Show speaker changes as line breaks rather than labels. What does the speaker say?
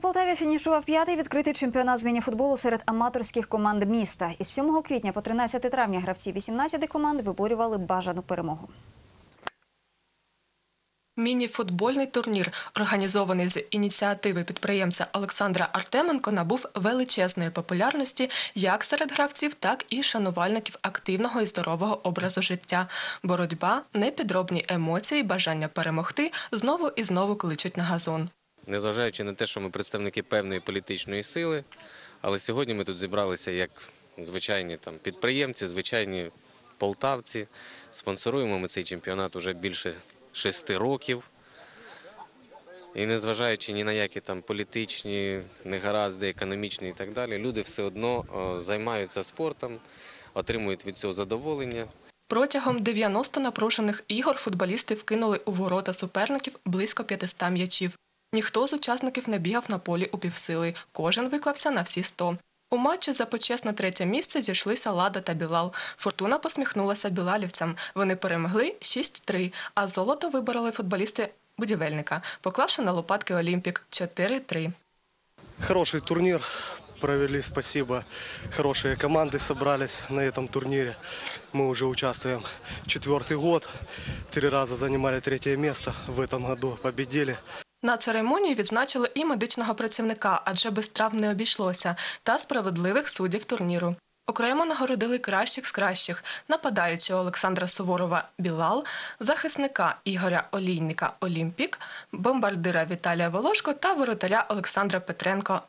Полтаві фінішував п'ятий відкритий чемпіонат з міні-футболу серед аматорських команд міста. Із 7 квітня по 13 травня гравці 18 команд виборювали бажану перемогу.
Міні-футбольний турнір, організований з ініціативи підприємця Олександра Артеменко, набув величезної популярності як серед гравців, так і шанувальників активного і здорового образу життя. Боротьба, непідробні емоції, бажання перемогти знову і знову кличуть на газон.
Незважаючи на те, що ми представники певної політичної сили, але сьогодні ми тут зібралися як звичайні там підприємці, звичайні полтавці. Спонсоруємо ми цей чемпіонат уже більше шести років. І незважаючи ні на які там політичні негаразди, економічні і так далі, люди все одно е, займаються спортом, отримують від цього задоволення.
Протягом 90 напружених ігор футболісти вкинули у ворота суперників близько 500 м'ячів. Ніхто з учасників не бігав на полі у півсили, кожен виклався на всі 100. У матчі за почесне третє місце зійшлися Лада та Білал. Фортуна посміхнулася білалівцям. Вони перемогли 6-3, а золото вибороли футболісти будівельника, поклавши на лопатки Олімпік 4-3.
Хороший турнир провели, спасибо. Хорошие команды собрались на этом турнире. Мы уже участвуем четвертый год. Три раза занимали третье место. В этом году победили.
На церемонії відзначили і медичного працівника, адже без травм не обійшлося, та справедливих суддів турніру. Окремо нагородили кращих з кращих нападаючого Олександра Суворова Білал, захисника Ігоря Олійника Олімпік, бомбардира Віталія Волошко та воротаря Олександра Петренко